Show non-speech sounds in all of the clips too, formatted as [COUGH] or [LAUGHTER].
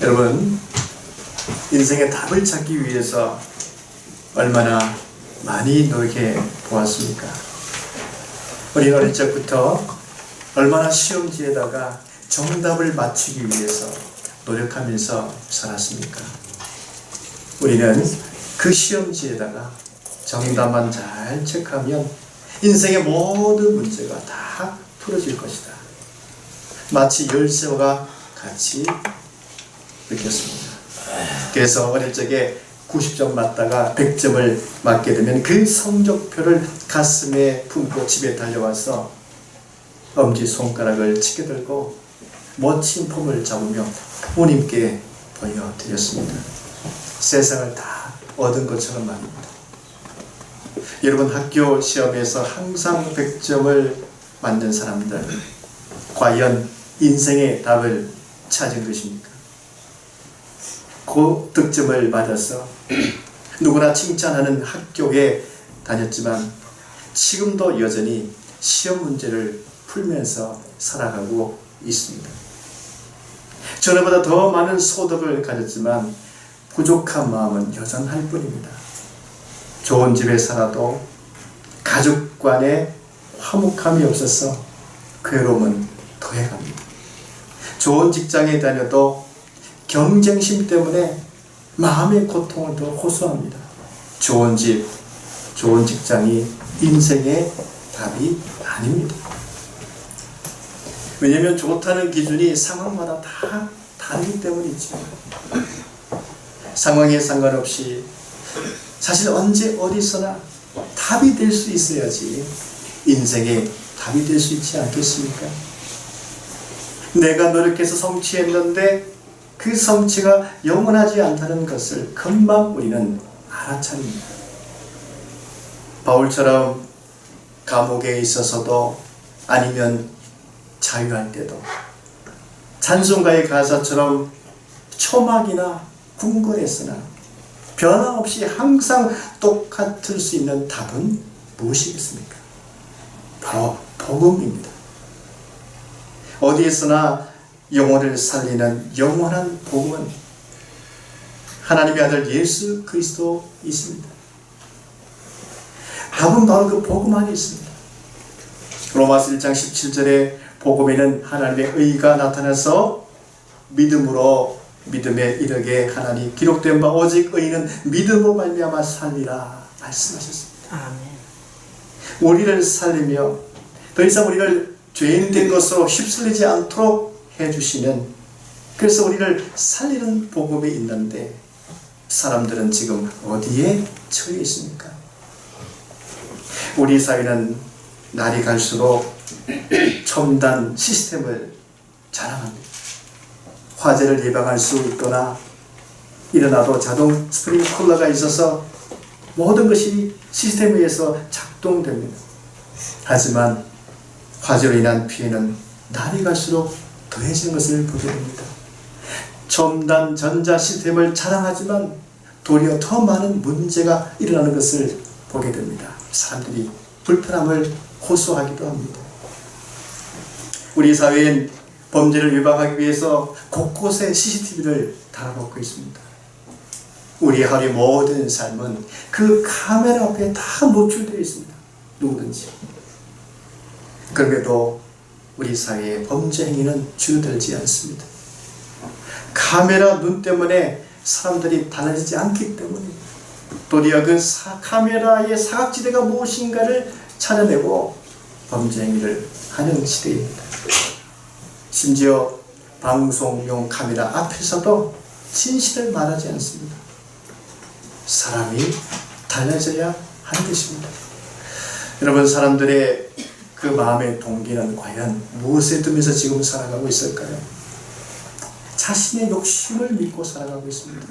여러분, 인생의 답을 찾기 위해서 얼마나 많이 노력해 보았습니까? 우리 어릴 적부터 얼마나 시험지에다가 정답을 맞추기 위해서 노력하면서 살았습니까? 우리는 그 시험지에다가 정답만 잘 체크하면 인생의 모든 문제가 다 풀어질 것이다. 마치 열쇠와 같이 느꼈습니다. 그래서 어릴 적에 90점 맞다가 100점을 맞게 되면 그 성적표를 가슴에 품고 집에 달려와서 엄지 손가락을 치게 들고 멋진 폼을 잡으며 부모님께 보여드렸습니다. 세상을 다 얻은 것처럼 말입니다. 여러분 학교 시험에서 항상 100점을 맞는 사람들 과연 인생의 답을 찾은 것입니까? 고득점을 받아서 [CLEARS THROAT] 누구나 칭찬하는 학교에 다녔지만 지금도 여전히 시험 문제를 풀면서 살아가고 있습니다. 전에보다 더 많은 소득을 가졌지만 부족한 마음은 여전할 뿐입니다. 좋은 집에 살아도 가족 간에 화목함이 없어서 괴로움은 더해갑니다. 좋은 직장에 다녀도 경쟁심 때문에 마음의 고통을 더 호소합니다. 좋은 집, 좋은 직장이 인생의 답이 아닙니다. 왜냐하면 좋다는 기준이 상황마다 다 다르기 때문이죠. 상황에 상관없이 사실 언제 어디서나 답이 될 수 있어야지 인생의 답이 될 수 있지 않겠습니까? 내가 노력해서 성취했는데 그 성취가 영원하지 않다는 것을 금방 우리는 알아차립니다. 바울처럼 감옥에 있어서도 아니면 자유할 때도 찬송가의 가사처럼 초막이나 궁궐에서나 변함없이 항상 똑같을 수 있는 답은 무엇이겠습니까? 바로 복음입니다. 어디에서나 영혼을 살리는 영원한 복음은 하나님의 아들 예수 그리스도 있습니다. 답은 바로 그 복음 안에 있습니다. 로마서 1장 17절에 복음에는 하나님의 의가 나타나서 믿음으로 믿음에 이르게 하나니 기록된 바 오직 의는 믿음으로 말미암아 살리라 말씀하셨습니다. 아멘. 우리를 살리며 더 이상 우리를 죄인 된 것으로 휩쓸리지 않도록 해주시는 그래서 우리를 살리는 복음이 있는데 사람들은 지금 어디에 처해 있습니까? 우리 사회는 날이 갈수록 첨단 시스템을 자랑합니다. 화재를 예방할 수 있거나 일어나도 자동 스프링클러가 있어서 모든 것이 시스템에 의해서 작동됩니다. 하지만 화재로 인한 피해는 날이 갈수록 더해지는 것을 보게 됩니다. 첨단 전자 시스템을 자랑하지만 도리어 더 많은 문제가 일어나는 것을 보게 됩니다. 사람들이 불편함을 호소하기도 합니다. 우리 사회엔 범죄를 예방하기 위해서 곳곳에 CCTV를 달아놓고 있습니다. 우리 하루의 모든 삶은 그 카메라 앞에 다 노출되어 있습니다. 누구든지. 그럼에도 우리 사회의 범죄 행위는 줄어들지 않습니다. 카메라 눈 때문에 사람들이 달라지지 않기 때문에 도리어 그 사, 카메라의 사각지대가 무엇인가를 찾아내고 범죄 행위를 하는 시대입니다. 심지어 방송용 카메라 앞에서도 진실을 말하지 않습니다. 사람이 달라져야 하는 것입니다. 여러분 사람들의 그 마음의 동기는 과연 무엇에 두면서 지금 살아가고 있을까요? 자신의 욕심을 믿고 살아가고 있습니다.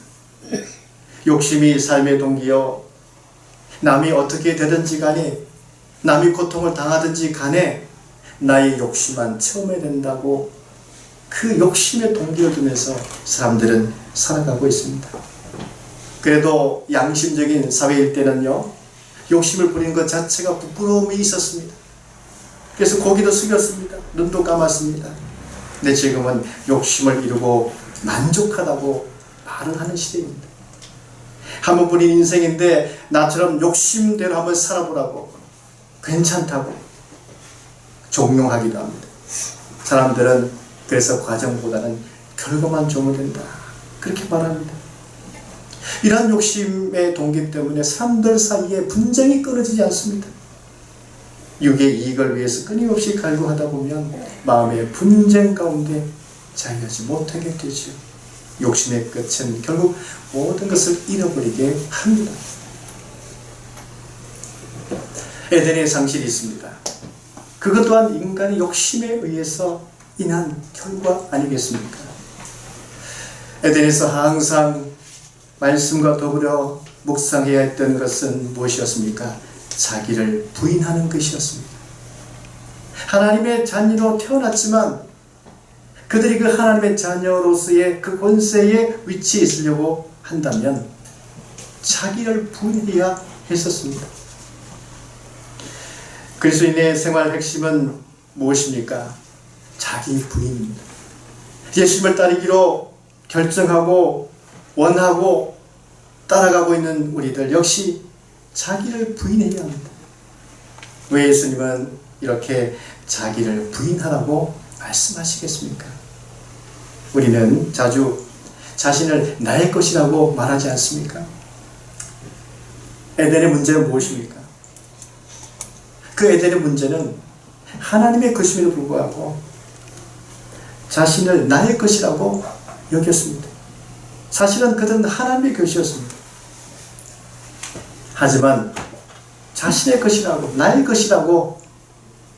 욕심이 삶의 동기요. 남이 어떻게 되든지 간에 남이 고통을 당하든지 간에 나의 욕심만 채우면 된다고 그 욕심의 동기를 두면서 사람들은 살아가고 있습니다. 그래도 양심적인 사회일 때는요, 욕심을 부리는 것 자체가 부끄러움이 있었습니다. 그래서 고기도 숙였습니다. 눈도 감았습니다. 근데 지금은 욕심을 이루고 만족하다고 말을 하는 시대입니다. 한 번뿐인 인생인데 나처럼 욕심대로 한번 살아보라고 괜찮다고 종용하기도 합니다. 사람들은 그래서 과정보다는 결과만 좋으면 된다. 그렇게 말합니다. 이러한 욕심의 동기 때문에 사람들 사이에 분쟁이 끊어지지 않습니다. 육의 이익을 위해서 끊임없이 갈구하다 보면 마음의 분쟁 가운데 자유하지 못하게 되죠. 욕심의 끝은 결국 모든 것을 잃어버리게 합니다. 에덴의 상실이 있습니다. 그것 또한 인간의 욕심에 의해서 인한 결과 아니겠습니까? 에덴에서 항상 말씀과 더불어 묵상해야 했던 것은 무엇이었습니까? 자기를 부인하는 것이었습니다. 하나님의 자녀로 태어났지만 그들이 그 하나님의 자녀로서의 그 권세에 위치해 있으려고 한다면 자기를 부인해야 했었습니다. 그리스도인의 생활 핵심은 무엇입니까? 자기 부인입니다. 예수님을 따르기로 결정하고 원하고 따라가고 있는 우리들 역시 자기를 부인해야 합니다. 왜 예수님은 이렇게 자기를 부인하라고 말씀하시겠습니까? 우리는 자주 자신을 나의 것이라고 말하지 않습니까? 에덴의 문제는 무엇입니까? 그 에덴의 문제는 하나님의 것임에도 불구하고 자신을 나의 것이라고 여겼습니다. 사실은 그들은 하나님의 것이었습니다. 하지만 자신의 것이라고 나의 것이라고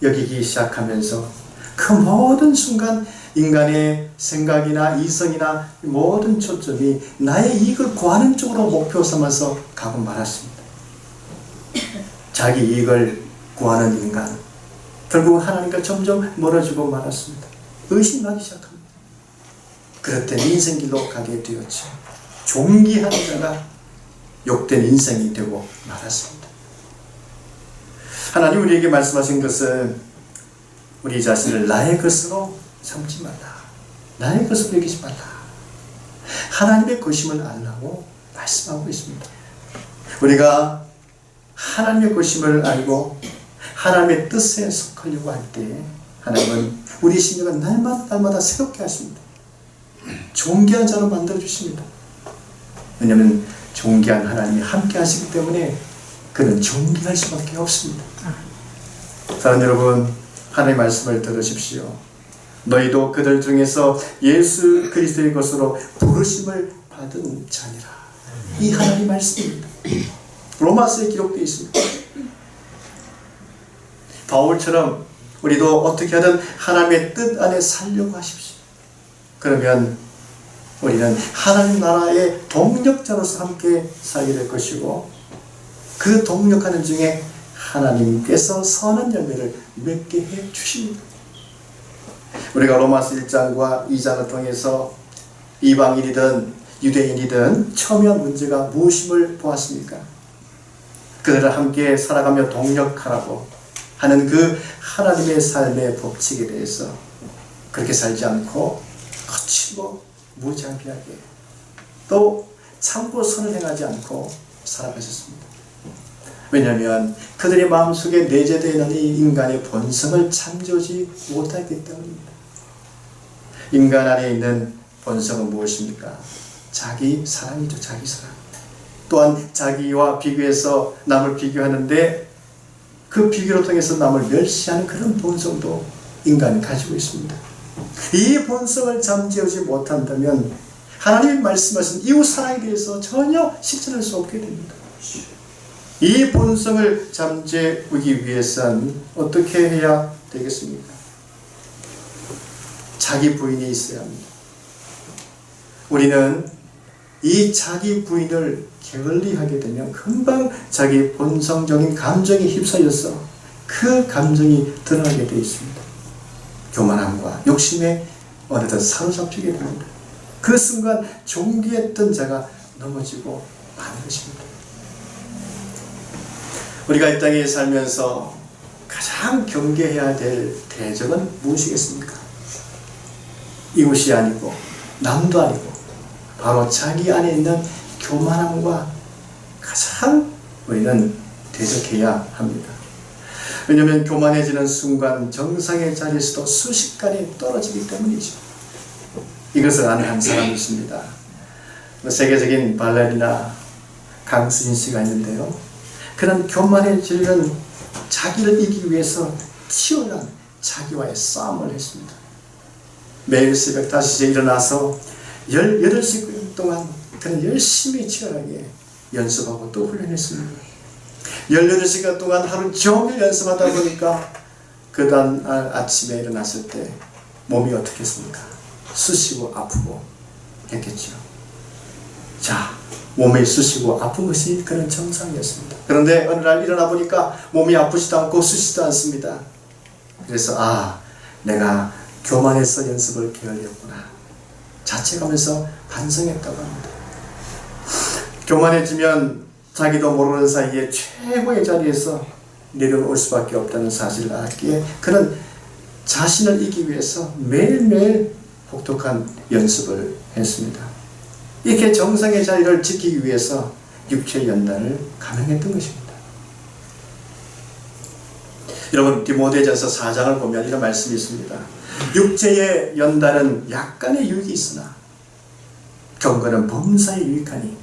여기기 시작하면서 그 모든 순간 인간의 생각이나 이성이나 모든 초점이 나의 이익을 구하는 쪽으로 목표 삼아서 가고 말았습니다. 자기 이익을 구하는 인간 결국 하나님과 점점 멀어지고 말았습니다. 의심하기 시작합니다. 그럴 때 인생길로 가게 되었죠. 종기한 자가 욕된 인생이 되고 말았습니다. 하나님 우리에게 말씀하신 것은 우리 자신을 나의 것으로 삼지 말라. 나의 것으로 여기지 말라. 하나님의 것임을 알라고 말씀하고 있습니다. 우리가 하나님의 것임을 알고 하나님의 뜻에 속하려고 할 때 하나님은 우리 심령을 날마다 날마다 새롭게 하십니다. 존귀한 자로 만들어 주십니다. 왜냐하면 존귀한 하나님이 함께 하시기 때문에 그는 존귀할 수밖에 없습니다. 사랑 여러분, 하나님의 말씀을 들으십시오. 너희도 그들 중에서 예수 그리스도의 것으로 부르심을 받은 자니라. 이 하나님 말씀입니다. 로마서에 기록되어 있습니다. 바울처럼 우리도 어떻게 하든 하나님의 뜻 안에 살려고 하십시오. 그러면 우리는 하나님 나라의 동력자로서 함께 살게 될 것이고 그 동력하는 중에 하나님께서 선한 열매를 맺게 해 주십니다. 우리가 로마서 1장과 2장을 통해서 이방인이든 유대인이든 첨예한 문제가 무엇임을 보았습니까? 그들을 함께 살아가며 동력하라고 하는 그 하나님의 삶의 법칙에 대해서 그렇게 살지 않고 거칠고 무장비하게 또 참고 선을 행하지 않고 살아가셨습니다. 왜냐하면 그들의 마음속에 내재되어 있는 이 인간의 본성을 참조지 못하기 때문입니다. 인간 안에 있는 본성은 무엇입니까? 자기 사랑이죠. 자기 사랑. 또한 자기와 비교해서 남을 비교하는데 그 비교를 통해서 남을 멸시하는 그런 본성도 인간이 가지고 있습니다. 이 본성을 잠재우지 못한다면 하나님 말씀하신 이웃 사랑에 대해서 전혀 실천할 수 없게 됩니다. 이 본성을 잠재우기 위해서는 어떻게 해야 되겠습니까? 자기 부인이 있어야 합니다. 우리는 이 자기 부인을 게을리하게 되면 금방 자기 본성적인 감정에 휩싸여서 그 감정이 드러나게 되어 있습니다. 교만함과 욕심에 어느덧 사로잡히게 됩니다. 그 순간 종기했던 자가 넘어지고 마는 것입니다. 우리가 이 땅에 살면서 가장 경계해야 될 대적은 무엇이겠습니까? 이웃이 아니고 남도 아니고 바로 자기 안에 있는 교만함과 가장 우리는 대적해야 합니다. 왜냐하면 교만해지는 순간 정상의 자리에서도 순식간에 떨어지기 때문이죠. 이것을 아는 한 사람이 있습니다. 뭐 세계적인 발레리나 강수진 씨가 있는데요. 그는 교만해지는 자기를 이기기 위해서 치열한 자기와의 싸움을 했습니다. 매일 새벽 5시에 일어나서 18시간 동안 그는 열심히 치열하게 연습하고 또 훈련했습니다. 18시간 동안 하루 종일 연습하다 보니까 그 다음 날 아침에 일어났을 때 몸이 어떻겠습니까? 쑤시고 아프고 했겠죠. 자, 몸이 쑤시고 아픈 것이 그런 정상이었습니다. 그런데 어느 날 일어나 보니까 몸이 아프지도 않고 쑤시지도 않습니다. 그래서 아, 내가 교만해서 연습을 게을렸구나. 자책하면서 반성했다고 합니다. 교만해지면 자기도 모르는 사이에 최고의 자리에서 내려올 수밖에 없다는 사실을 알았기에 그는 자신을 이기기 위해서 매일매일 혹독한 연습을 했습니다. 이렇게 정상의 자리를 지키기 위해서 육체 연단을 감행했던 것입니다. 여러분 디모데전서 4장을 보면 이런 말씀이 있습니다. 육체의 연단은 약간의 유익이 있으나 경건은 범사에 유익하니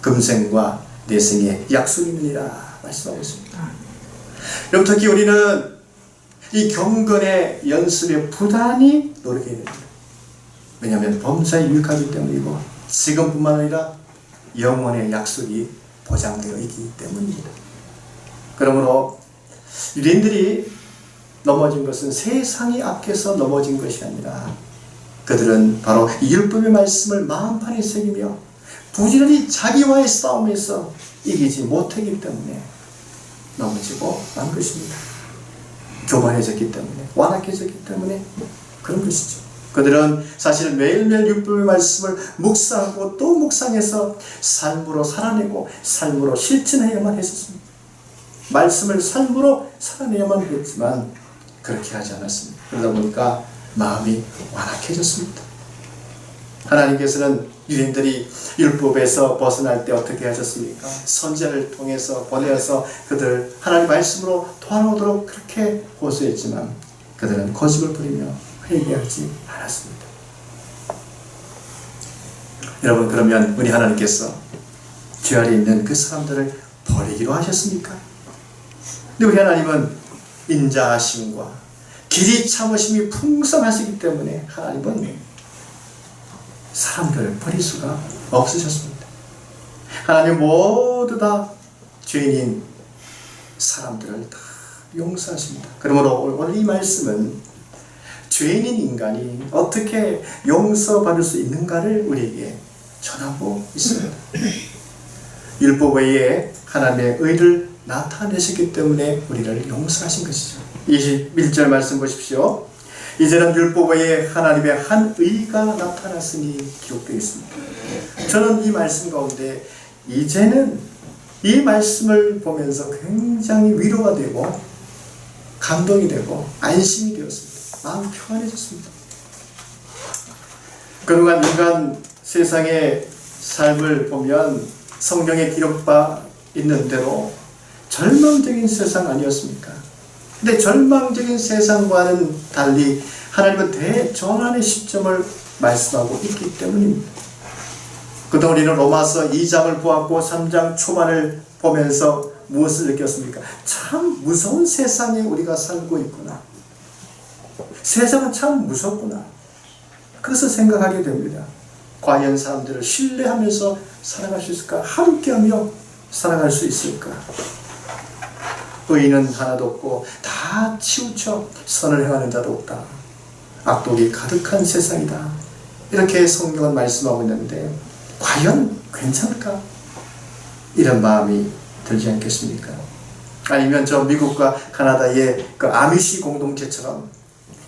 금생과 내 생의 약속이니라 말씀하고 있습니다. 여러분 우리는 이 경건의 연습에 부단히 노력해야 됩니다. 왜냐하면 범사에 유익하기 때문이고 지금뿐만 아니라 영원의 약속이 보장되어 있기 때문입니다. 그러므로 유대인들이 넘어진 것은 세상이 앞에서 넘어진 것이 아니라 그들은 바로 이 율법의 말씀을 마음판에 새기며 부지런히 자기와의 싸움에서 이기지 못하기 때문에 넘어지고 만 것입니다. 교만해졌기 때문에 완악해졌기 때문에 그런 것이죠. 그들은 사실 매일매일 율법의 말씀을 묵상하고 또 묵상해서 삶으로 살아내고 삶으로 실천해야만 했었습니다. 말씀을 삶으로 살아내야만 했지만 그렇게 하지 않았습니다. 그러다 보니까 마음이 완악해졌습니다. 하나님께서는 유대인들이 율법에서 벗어날 때 어떻게 하셨습니까? 선제를 통해서 보내어서 그들 하나님 말씀으로 돌아오도록 그렇게 호소했지만 그들은 고집을 부리며 회개하지 않았습니다. 여러분 그러면 우리 하나님께서 죄 아래 있는 그 사람들을 버리기로 하셨습니까? 근데 우리 하나님은 인자하심과 길이 참으심이 풍성하시기 때문에 하나님은 사람들을 버릴 수가 없으셨습니다. 하나님 모두 다 죄인인 사람들을 다 용서하십니다. 그러므로 오늘 이 말씀은 죄인인 인간이 어떻게 용서받을 수 있는가를 우리에게 전하고 있습니다. 율법 외에 하나님의 의를 나타내셨기 때문에 우리를 용서하신 것이죠. 21절 말씀 보십시오. 이제는 율법 외에 하나님의 한 의가 나타났으니 기록되어 있습니다. 저는 이 말씀 가운데 이제는 이 말씀을 보면서 굉장히 위로가 되고 감동이 되고 안심이 되었습니다. 마음 평안해졌습니다. 그동안 인간 세상의 삶을 보면 성경에 기록바 있는 대로 절망적인 세상 아니었습니까? 근데 절망적인 세상과는 달리 하나님은 대전환의 시점을 말씀하고 있기 때문입니다. 그동안 우리는 로마서 2장을 보았고 3장 초반을 보면서 무엇을 느꼈습니까? 참 무서운 세상에 우리가 살고 있구나. 세상은 참 무섭구나. 그것을 생각하게 됩니다. 과연 사람들을 신뢰하면서 살아갈 수 있을까? 함께하며 살아갈 수 있을까? 의인은 하나도 없고 다 치우쳐 선을 행하는 자도 없다. 악독이 가득한 세상이다. 이렇게 성경은 말씀하고 있는데 과연 괜찮을까? 이런 마음이 들지 않겠습니까? 아니면 저 미국과 카나다의 그 아미시 공동체처럼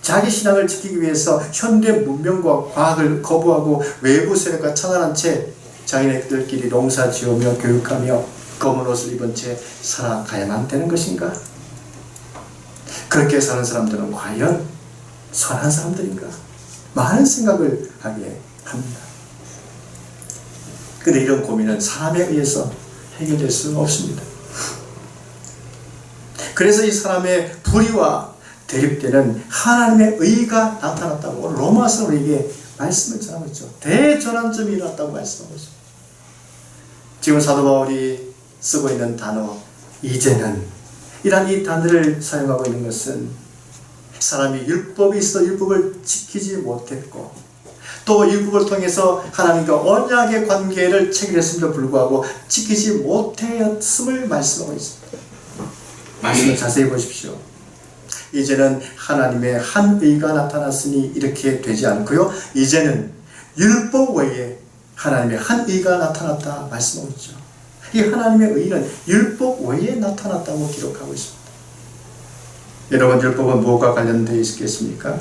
자기 신앙을 지키기 위해서 현대 문명과 과학을 거부하고 외부 세력과 차단한 채 자기네들끼리 농사 지으며 교육하며 검은 옷을 입은 채 살아가야만 되는 것인가? 그렇게 사는 사람들은 과연 선한 사람들인가? 많은 생각을 하게 합니다. 근데 이런 고민은 사람에 의해서 해결될 수는 없습니다. 그래서 이 사람의 불의와 대립되는 하나님의 의가 나타났다고 로마서 우리에게 말씀을 전하고 있죠. 대전환점이 일어났다고 말씀하고 있습니다. 지금 사도 바울이 쓰고 있는 단어 이제는 이란 이 단어를 사용하고 있는 것은 사람이 율법이 있어 율법을 지키지 못했고 또 율법을 통해서 하나님과 언약의 관계를 체결했음에도 불구하고 지키지 못했음을 말씀하고 있습니다. 말씀을 자세히 보십시오. 이제는 하나님의 한 의가 나타났으니 이렇게 되지 않고요. 이제는 율법 외에 하나님의 한 의가 나타났다 말씀하고 있죠. 이 하나님의 의는 율법 외에 나타났다고 기록하고 있습니다. 여러분 율법은 무엇과 관련되어 있겠습니까?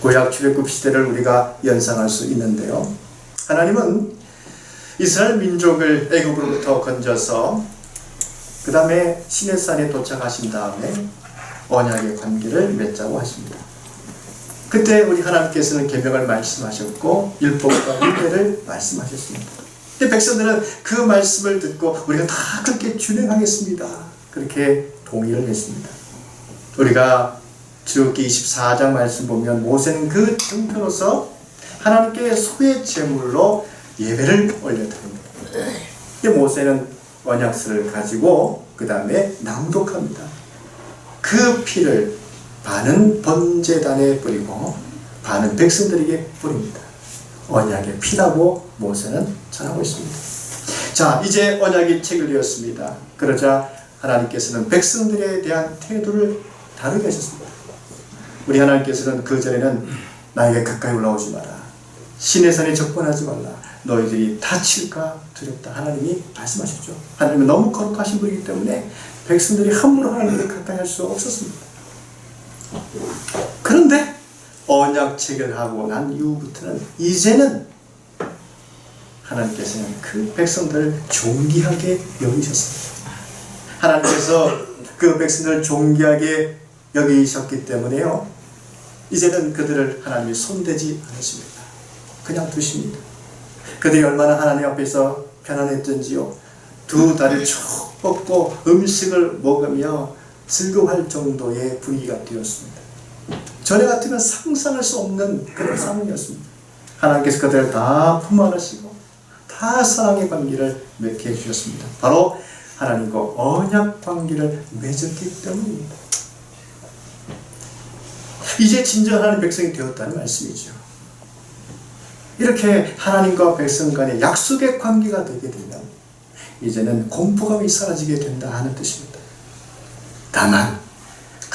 구약 출애굽 시대를 우리가 연상할 수 있는데요. 하나님은 이스라엘 민족을 애굽으로부터 건져서 그 다음에 시내산에 도착하신 다음에 언약의 관계를 맺자고 하십니다. 그때 우리 하나님께서는 계명을 말씀하셨고 율법과 율례를 말씀하셨습니다. 근데 백성들은 그 말씀을 듣고 우리가 다 그렇게 준행하겠습니다. 그렇게 동의를 했습니다. 우리가 주기 24장 말씀 보면 모세는 그 증표로서 하나님께 소의 제물로 예배를 올려드립니다. 근데 모세는 언약서를 가지고 그 다음에 낭독합니다. 그 피를 반은 번제단에 뿌리고 반은 백성들에게 뿌립니다. 언약의 피라고 모세는 전하고 있습니다. 자, 이제 언약이 체결되었습니다. 그러자 하나님께서는 백성들에 대한 태도를 다르게 하셨습니다. 우리 하나님께서는 그 전에는 나에게 가까이 올라오지 마라. 신의 산에 접근하지 말라. 너희들이 다칠까 두렵다. 하나님이 말씀하셨죠. 하나님은 너무 거룩하신 분이기 때문에 백성들이 함부로 하나님께 가까이 할 수 없었습니다. 그런데 언약 체결하고 난 이후부터는 이제는 하나님께서는 그 백성들을 존귀하게 여기셨습니다. 하나님께서 그 백성들을 존귀하게 여기셨기 때문에요. 이제는 그들을 하나님이 손대지 않으십니다. 그냥 두십니다. 그들이 얼마나 하나님 앞에서 편안했던지요. 두 다리를 쭉 뻗고 음식을 먹으며 즐거워할 정도의 분위기가 되었습니다. 전에 같으면 상상할 수 없는 그런 상황이었습니다. 하나님께서 그들을 다 품안으시고 다 사랑의 관계를 맺게 해주셨습니다. 바로 하나님과 언약 관계를 맺었기 때문입니다. 이제 진정 하나님 백성이 되었다는 말씀이죠. 이렇게 하나님과 백성 간의 약속의 관계가 되게 되면 이제는 공포감이 사라지게 된다 하는 뜻입니다. 다만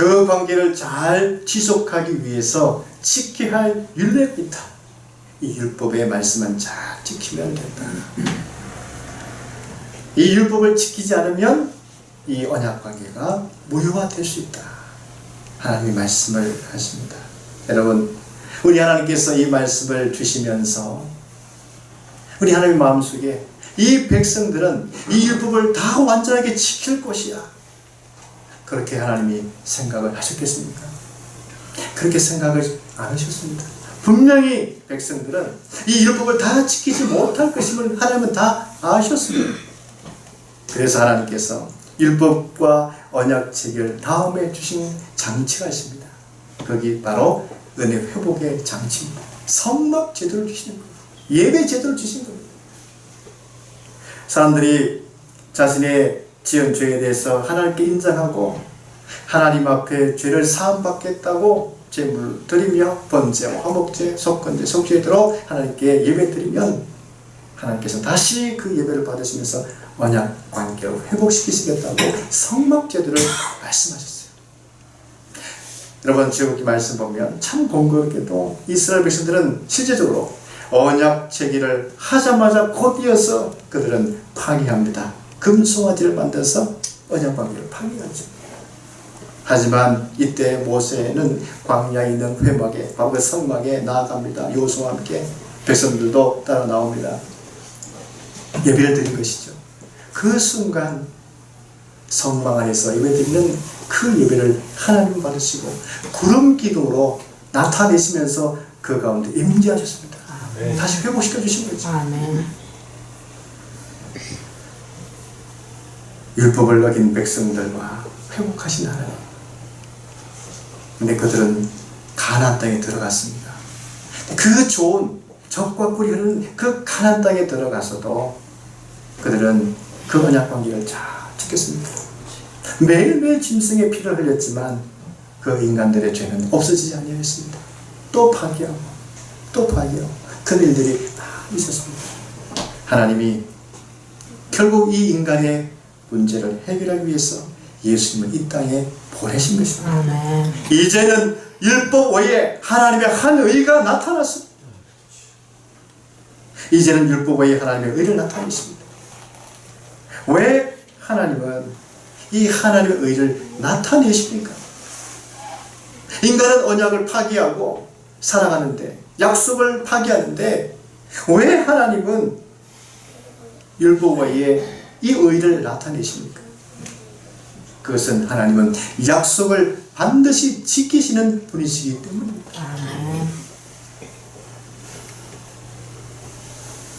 그 관계를 잘 지속하기 위해서 지켜야 할 율례입니다. 이 율법의 말씀은 잘 지키면 된다. 이 율법을 지키지 않으면 이 언약 관계가 무효화될 수 있다. 하나님이 말씀을 하십니다. 여러분, 우리 하나님께서 이 말씀을 주시면서 우리 하나님 마음속에 이 백성들은 이 율법을 다 완전하게 지킬 것이야. 그렇게 하나님이 생각을 하셨겠습니까? 그렇게 생각을 안 하셨습니다. 분명히 백성들은 이 율법을 다 지키지 못할 것임을 하나님은 다 아셨습니다. 그래서 하나님께서 율법과 언약 체결 다음에 주신 장치가 있습니다. 거기 바로 은혜 회복의 장치입니다. 성막 제도를 주시는 거예요. 예배 제도를 주신 겁니다. 사람들이 자신의 지은 죄에 대해서 하나님께 인정하고 하나님 앞에 죄를 사함받겠다고 제물 드리며 번제와 화목제, 속건제, 속죄제로 하나님께 예배 드리면 하나님께서 다시 그 예배를 받으시면서 언약 관계를 회복시키시겠다고 성막 제도를 말씀하셨어요. 여러분 제국기 말씀 보면 참 공교롭게도 이스라엘 백성들은 실제적으로 언약 체기를 하자마자 곧 이어서 그들은 파기합니다. 금송아지를 만들어서 언약 관계를 파기하죠. 하지만 이때 모세는 광야에 있는 회막에 바로 그 성막에 나아갑니다. 요수와 함께 백성들도 따라 나옵니다. 예배를 드린 것이죠. 그 순간 성막 안에서 예배 드리는 그 예배를 하나님 받으시고 구름 기둥으로 나타내시면서 그 가운데 임재하셨습니다. 네. 다시 회복시켜 주신 거죠. 아멘. 율법을 어긴 백성들과 회복하신 하나님. 근데 그들은 가나안 땅에 들어갔습니다. 그 좋은 적과 꿀이 흐르는 그 가나안 땅에 들어가서도 그들은 그 언약 관계를 잘 지켰습니다. 매일매일 짐승의 피를 흘렸지만 그 인간들의 죄는 없어지지 아니했습니다. 또 파기하고 또 파기하고 그 일들이 다 있었습니다. 하나님이 결국 이 인간의 문제를 해결하기 위해서 예수님을 이 땅에 보내신 것입니다. 아멘. 이제는 율법 외에 하나님의 한 의가 나타났습니다. 이제는 율법 외에 하나님의 의를 나타내십니다. 왜 하나님은 이 하나님의 의를 나타내십니까? 인간은 언약을 파기하고 살아가는데 약속을 파기하는데 왜 하나님은 율법 외에 이 의를 나타내십니까? 그것은 하나님은 약속을 반드시 지키시는 분이시기 때문입니다.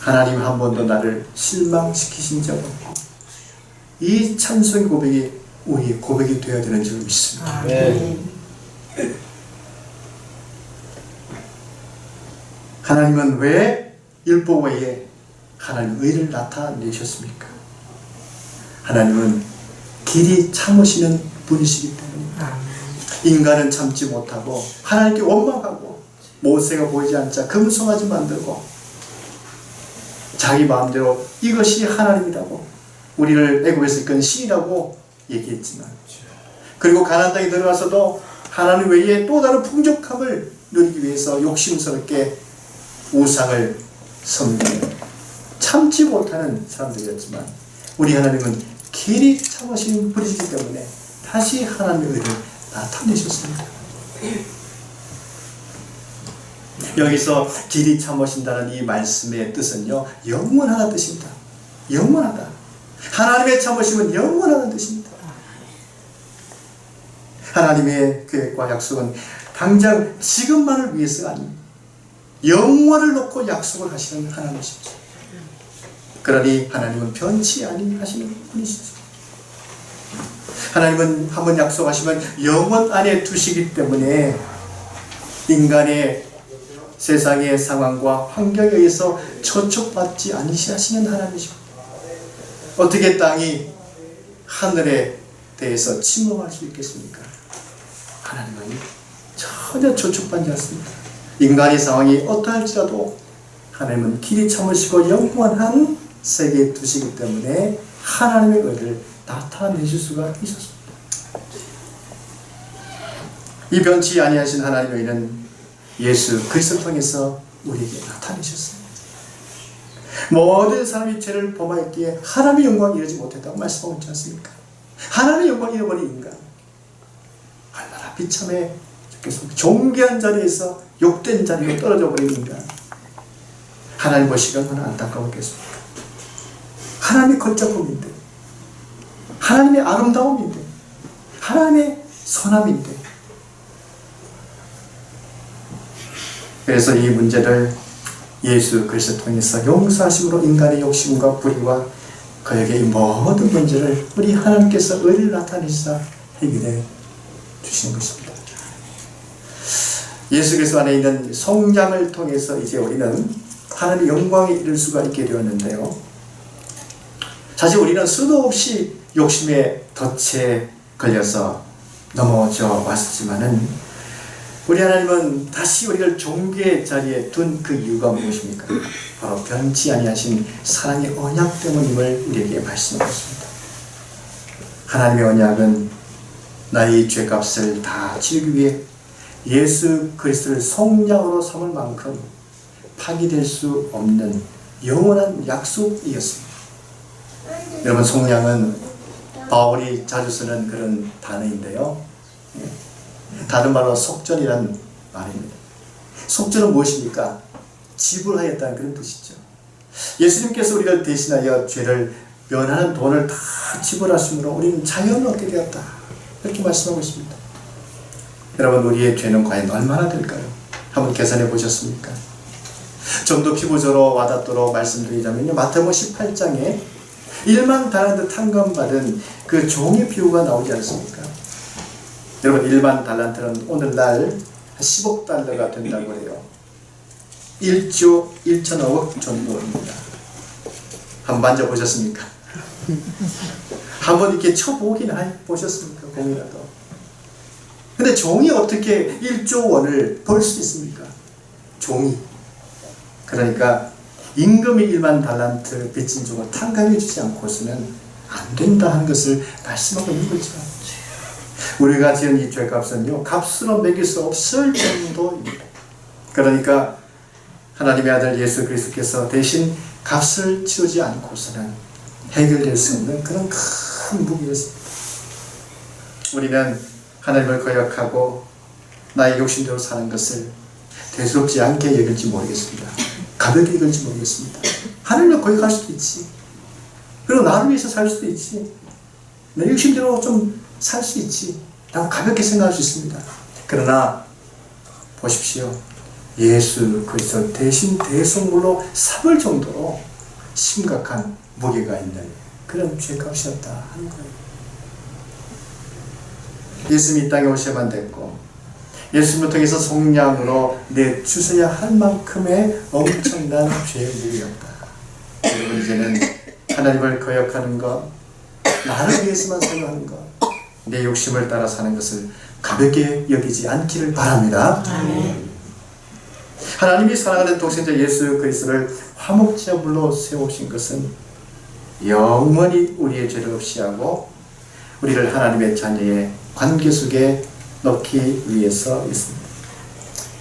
하나님 한 번도 나를 실망시키신 적 없고 이 찬송 고백이 우리의 고백이 되어야 되는 줄 믿습니다. 아멘. 하나님은 왜 율법 외에 하나님 의를 나타내셨습니까? 하나님은 길이 참으시는 분이시기 때문입니다. 아멘. 인간은 참지 못하고 하나님께 원망하고 모세가 보이지 않자 금송아지 만들고 자기 마음대로 이것이 하나님이라고 우리를 애굽에서 이끈 신이라고 얘기했지만 그리고 가나안 땅에 들어가서도 하나님 외에 또 다른 풍족함을 누리기 위해서 욕심스럽게 우상을 섬기며 참지 못하는 사람들이었지만 우리 하나님은 길이 참으신 분이시기 때문에 다시 하나님의 의를 나타내셨습니다. 여기서 길이 참으신다는 이 말씀의 뜻은요 영원하다 뜻입니다. 영원하다. 하나님의 참으심은 영원하다는 뜻입니다. 하나님의 계획과 약속은 당장 지금만을 위해서가 아닙니다. 영원을 놓고 약속을 하시는 하나님이십니다. 그러니 하나님은 변치 아니하시는 분이시죠. 하나님은 한 번 약속하시면 영원 안에 두시기 때문에 인간의 세상의 상황과 환경에 의해서 저촉받지 아니하시는 하나님이십니다. 어떻게 땅이 하늘에 대해서 침범할 수 있겠습니까? 하나님은 전혀 저촉받지 않습니다. 인간의 상황이 어떠할지라도 하나님은 길이 참으시고 영원한 세계에 두시기 때문에 하나님의 의를 나타내실 수가 있었습니다. 이 변치 아니하신 하나님의 의는 예수 그리스도 통해서 우리에게 나타내셨습니다. 모든 사람이 죄를 범하였기에 하나님의 영광이 이르지 못했다고 말씀하고 있지 않습니까? 하나님의 영광을 잃어버린 인간 얼마나 비참해? 존귀한 자리에서 욕된 자리로 떨어져 버린 인간 하나님 보시기에 얼마나 안타까웠겠습니까? 하나님의 걸작품인데 하나님의 아름다움인데 하나님의 선함인데 그래서 이 문제를 예수 그리스도 통해서 용서하심으로 인간의 욕심과 불의와 그에게 이 모든 문제를 우리 하나님께서 의를 나타내시사 해결해 주시는 것입니다. 예수 그리스도 안에 있는 성장을 통해서 이제 우리는 하나님의 영광에 이를 수가 있게 되었는데요. 사실 우리는 수도 없이 욕심의 덫에 걸려서 넘어져 왔지만은 우리 하나님은 다시 우리를 종교의 자리에 둔 그 이유가 무엇입니까? 바로 변치 아니하신 사랑의 언약 때문임을 우리에게 말씀하셨습니다. 하나님의 언약은 나의 죄값을 다 치르기 위해 예수 그리스도를 성량으로 삼을 만큼 파기될 수 없는 영원한 약속이었습니다. 여러분 성량은 바울이 자주 쓰는 그런 단어인데요. 예. 다른 말로 속전이라는 말입니다. 속전은 무엇입니까? 지불하였다는 그런 뜻이죠. 예수님께서 우리를 대신하여 죄를 면하는 돈을 다 지불하심으로 우리는 자유를 얻게 되었다. 이렇게 말씀하고 있습니다. 여러분 우리의 죄는 과연 얼마나 될까요? 한번 계산해 보셨습니까? 좀 더 피부적으로 와닿도록 말씀드리자면요. 마태복음 18장에 1만 달란트 탕감 받은 그 종의 비유가 나오지 않습니까? 여러분 1만 달란트는 오늘날 10억 달러가 된다고 해요. 1조 1천억 정도입니다. 한번 만져보셨습니까? [LAUGHS] 한번 이렇게 쳐보긴 하- 보셨습니까? 공이라도. 근데 종이 어떻게 1조 원을 벌 수 있습니까? 종이. 그러니까 임금이 1만 달란트 빚진 주고 탕감해 주지 않고서는 안 된다 하는 것을 말씀하고 있는 거죠. 우리가 지은 이 죄값은요, 값으로 매길 수 없을 정도입니다. 그러니까 하나님의 아들 예수 그리스도께서 대신 값을 치르지 않고서는 해결될 수 없는 그런 큰 무기였습니다. 우리는 하나님을 거역하고 나의 욕심대로 사는 것을 대수롭지 않게 여길지 모르겠습니다. 가볍게 여길지 모르겠습니다. 하나님을 거역할 수도 있지. 그리고 나를 위해서 살 수도 있지. 내 욕심대로 좀 살 수 있지. 라고 가볍게 생각할 수 있습니다. 그러나 보십시오. 예수 그리스도 대신 대속물로 삼을 정도로 심각한 무게가 있는 그런 죄값이었다 하는 거예요. 예수님이 이 땅에 오셔야만 됐고 예수님을 통해서 속량으로 내 주셔야 할 만큼의 엄청난 [LAUGHS] 죄물이었다. 여러분 이제는 하나님을 거역하는 것, 나를 위해서만 생각하는 것, 내 욕심을 따라 사는 것을 가볍게 여기지 않기를 바랍니다. 하나님이 사랑하는 동생자 예수 그리스도를 화목제물로 세우신 것은 영원히 우리의 죄를 없이 하고 우리를 하나님의 자녀의 관계 속에 넣기 위해서 있습니다.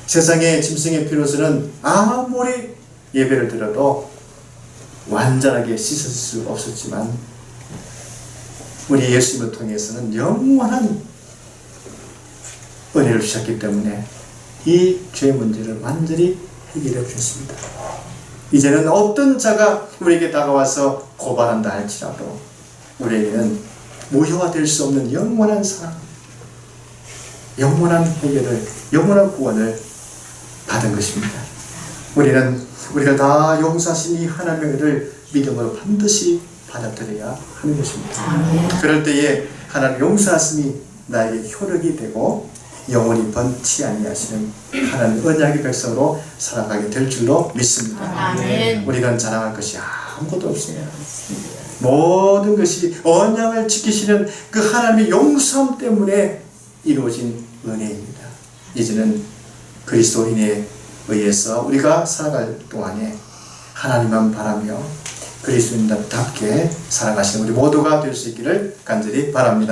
세상의 짐승의 피로서는 아무리 예배를 드려도 완전하게 씻을 수 없었지만 우리 예수님을 통해서는 영원한 은혜를 주셨기 때문에 이 죄 문제를 완전히 해결해 주셨습니다. 이제는 어떤 자가 우리에게 다가와서 고발한다 할지라도 우리에게는 무효화될 수 없는 영원한 사랑, 영원한 해결을, 영원한 구원을 받은 것입니다. 우리는 우리가 다 용서하신 이 하나님의 은혜를 믿음으로 반드시 받아들여야 하는 것입니다. 그럴 때에 하나님 용서하심이 나에게 효력이 되고 영원히 번치 아니하시는 하나님 언약의 백성으로 살아가게 될 줄로 믿습니다. 아멘. 우리는 자랑할 것이 아무것도 없습니다. 모든 것이 언약을 지키시는 그 하나님의 용서함 때문에 이루어진 은혜입니다. 이제는 그리스도인에 의해서 우리가 살아갈 동안에 하나님만 바라며 그리스도인답게 살아가시는 우리 모두가 될 수 있기를 간절히 바랍니다.